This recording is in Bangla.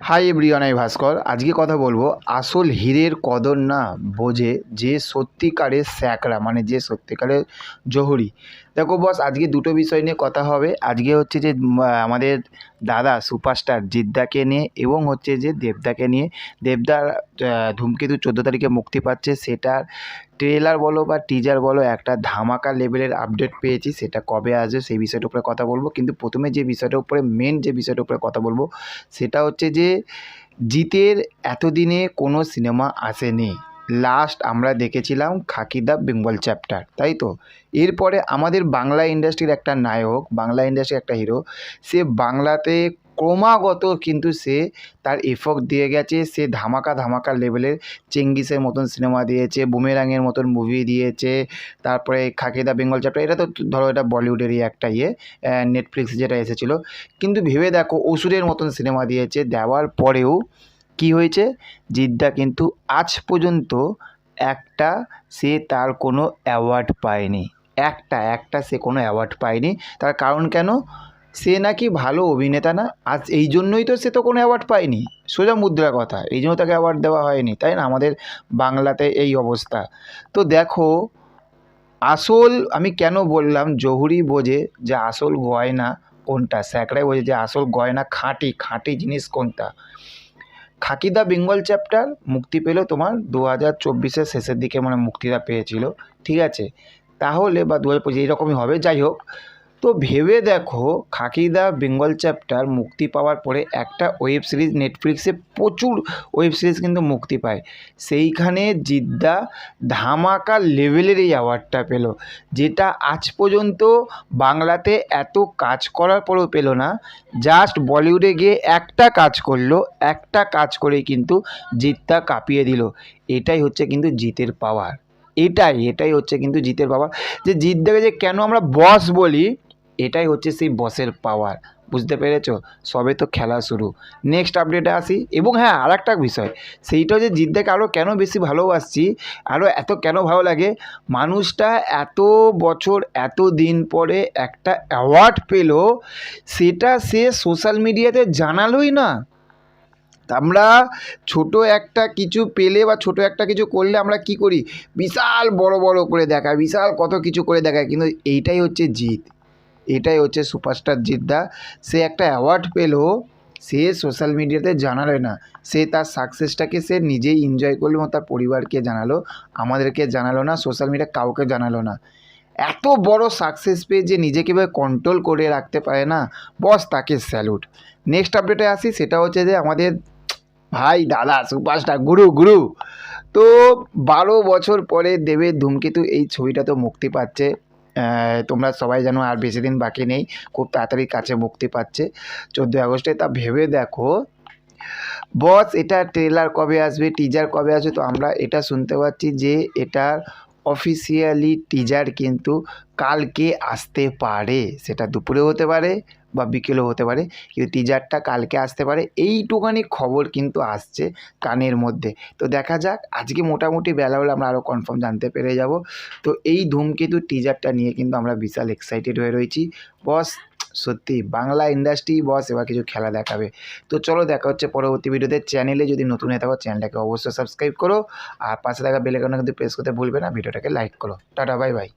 হাই এভরিওয়ান ভাস্কর আজকে কথা বলব আসল হীরের কদর না বোঝে যে সত্যিকারের স্যাকরা মানে যে সত্যিকারের জহুরি। দেখো বস আজকে দুটো বিষয় নিয়ে কথা হবে। আজকে হচ্ছে যে আমাদের দাদা সুপারস্টার জিদ্দাকে নিয়ে এবং হচ্ছে যে দেবদাকে নিয়ে। দেবদার ধূমকেতু চোদ্দ তারিখে মুক্তি পাচ্ছে, সেটার ট্রেলার বলো বা টিজার বলো, একটা ধামাকা লেভেলের আপডেট পেয়েছি, সেটা কবে আসবে সেই বিষয়টার উপরে কথা বলব। কিন্তু প্রথমে যে বিষয়টার উপরে মেন যে বিষয়টার উপরে কথা বলব, সেটা হচ্ছে যে, জিতের এতদিনে কোনো সিনেমা আসেনি। লাস্ট আমরা দেখেছিলাম খাকি দ্য বেঙ্গল চ্যাপ্টার তাই তো? এরপরে আমাদের বাংলা ইন্ডাস্ট্রির একটা নায়ক, বাংলা ইন্ডাস্ট্রির একটা হিরো সে বাংলাতে ক্রমাগত কিন্তু সে তার এফোর্ট দিয়ে গেছে, সে ধামাকা ধামাকা লেভেলের চেঙ্গিসের মতন সিনেমা দিয়েছে বুমেরাঙের মতন মুভি দিয়েছে, তারপরে খাকি দ্য বেঙ্গল চ্যাপ্টার এটা তো ধরো এটা বলিউডেরই একটা ইয়ে নেটফ্লিক্স যেটা এসেছিল। কিন্তু ভেবে দেখো, অসুরের মতন সিনেমা দিয়েছে, দেওয়ার পরেও কি হয়েছে? জিদ্দা কিন্তু আজ পর্যন্ত একটা সে তার কোনো অ্যাওয়ার্ড পায়নি। একটা একটা সে কোনো অ্যাওয়ার্ড পায়নি। তার কারণ কেন? সে নাকি ভালো অভিনেতা না। আজ এই জন্যই তো সে তো কোনো অ্যাওয়ার্ড পায়নি। সোজা মুদ্রা কথা। এই জন্য তাকে অ্যাওয়ার্ড দেওয়া হয়নি, তাই না? আমাদের বাংলাতে এই অবস্থা। তো দেখো, আসল আমি কেন বললাম জহুরি বোঝে যে আসল গয়না কোনটা? স্যাকরাই বোঝে যে আসল গয়না খাঁটি খাঁটি জিনিস কোনটা? খাকি দ্য বেঙ্গল চ্যাপ্টার মুক্তি পেল তোমার দু হাজার চব্বিশের শেষের দিকে মানে মুক্তিটা পেয়েছিল। ঠিক আছে? তাহলে বা দু হাজার পঁচিশ, এইরকমই হবে। যাই হোক তো ভেবে দেখো খাকি দ্য বেঙ্গল চ্যাপ্টার মুক্তি পাওয়ার পরে একটা ওয়েব সিরিজ নেটফ্লিক্সে প্রচুর ওয়েব সিরিজ কিন্তু মুক্তি পায়। সেইখানে জিদ্দা ধামাকা লেভেলের এই অ্যাওয়ার্ডটা পেল, যেটা আজ পর্যন্ত বাংলাতে এত কাজ করার পরেও পেল না। জাস্ট বলিউডে গিয়ে একটা কাজ করল, একটা কাজ করেই কিন্তু জিদ্দা কাঁপিয়ে দিল। এটাই হচ্ছে কিন্তু জিতের পাওয়ার এটাই এটাই হচ্ছে কিন্তু জিতের পাওয়ার যে জিদ্দাকে যে কেন আমরা বস বলি এটাই হচ্ছে সেই বসের পাওয়ার বুঝতে পেরেছ? সবে তো খেলা শুরু। নেক্সট আপডেটে আসি, এবং হ্যাঁ আর একটা বিষয়, সেইটা যে জিদ্দাকে আরও কেন বেশি ভালোবাসছি আরও এত কেন ভালো লাগে? মানুষটা এত বছর, এত দিন পরে একটা অ্যাওয়ার্ড পেল, সেটা সে সোশ্যাল মিডিয়াতে জানালোই না। আমরা ছোট একটা কিছু পেলে বা ছোট একটা কিছু করলে আমরা কি করি? বিশাল বড় বড় করে দেখায়, বিশাল কত কিছু করে দেখায়, কিন্তু এইটাই হচ্ছে জিত। এটাই হচ্ছে সুপারস্টার জিদ্দা। সে একটা অ্যাওয়ার্ড পেল, সে সোশ্যাল মিডিয়াতে জানালো না। সে তার সাকসেসটাকে সে নিজেই এনজয় করল এবং তার পরিবারকে জানালো। আমাদেরকে জানালো না সোশ্যাল মিডিয়া কাউকে জানালো না। এত বড় সাকসেস পেয়ে যে নিজেকে কন্ট্রোল করে রাখতে পারে না, বস তাকে স্যালুট নেক্সট আপডেটে আসি, সেটা হচ্ছে যে আমাদের ভাই দাদা, সুপারস্টার গুরু গুরু। তো বারো বছর পরে দেবের ধূমকেতু এই ছবিটা তো মুক্তি পাচ্ছে। তোমরা সবাই জানো আর বেশি দিন বাকি নেই, খুব তাড়াতাড়ি কাছে মুক্তি পাচ্ছে। চোদ্দোই আগস্টে তা ভেবে দেখো, বস, এটা ট্রেলার কবে আসবে টিজার কবে আসবে, তো আমরা এটা শুনতে পাচ্ছি যে এটার অফিসিয়ালি টিজার কিন্তু কালকে আসতে পারে, সেটা দুপুরে হতে পারে বা বিকেলেও হতে পারে, কিন্তু টিজারটা কালকে আসতে পারে এইটুখানি খবর কিন্তু আসছে কানের মধ্যে। তো দেখা যাক, আজকে মোটামুটি বেলা হলে আমরা আরও কনফার্ম জানতে পেরে যাব। তো এই ধূমকেতু টিজারটা নিয়ে কিন্তু আমরা বিশাল এক্সাইটেড হয়ে রয়েছি। বস, সত্যি বাংলা ইন্ডাস্ট্রি বস এবার কিছু খেলা দেখাবে। তো চলো দেখা হচ্ছে পরবর্তী ভিডিওতে চ্যানেলে যদি নতুন হয়ে থাকো চ্যানেলটাকে অবশ্যই সাবস্ক্রাইব করো। আর পাশে থাকা বেলেকনটা কিন্তু প্রেস করতে ভুলবে না, ভিডিওটাকে লাইক করো। Tata bye bye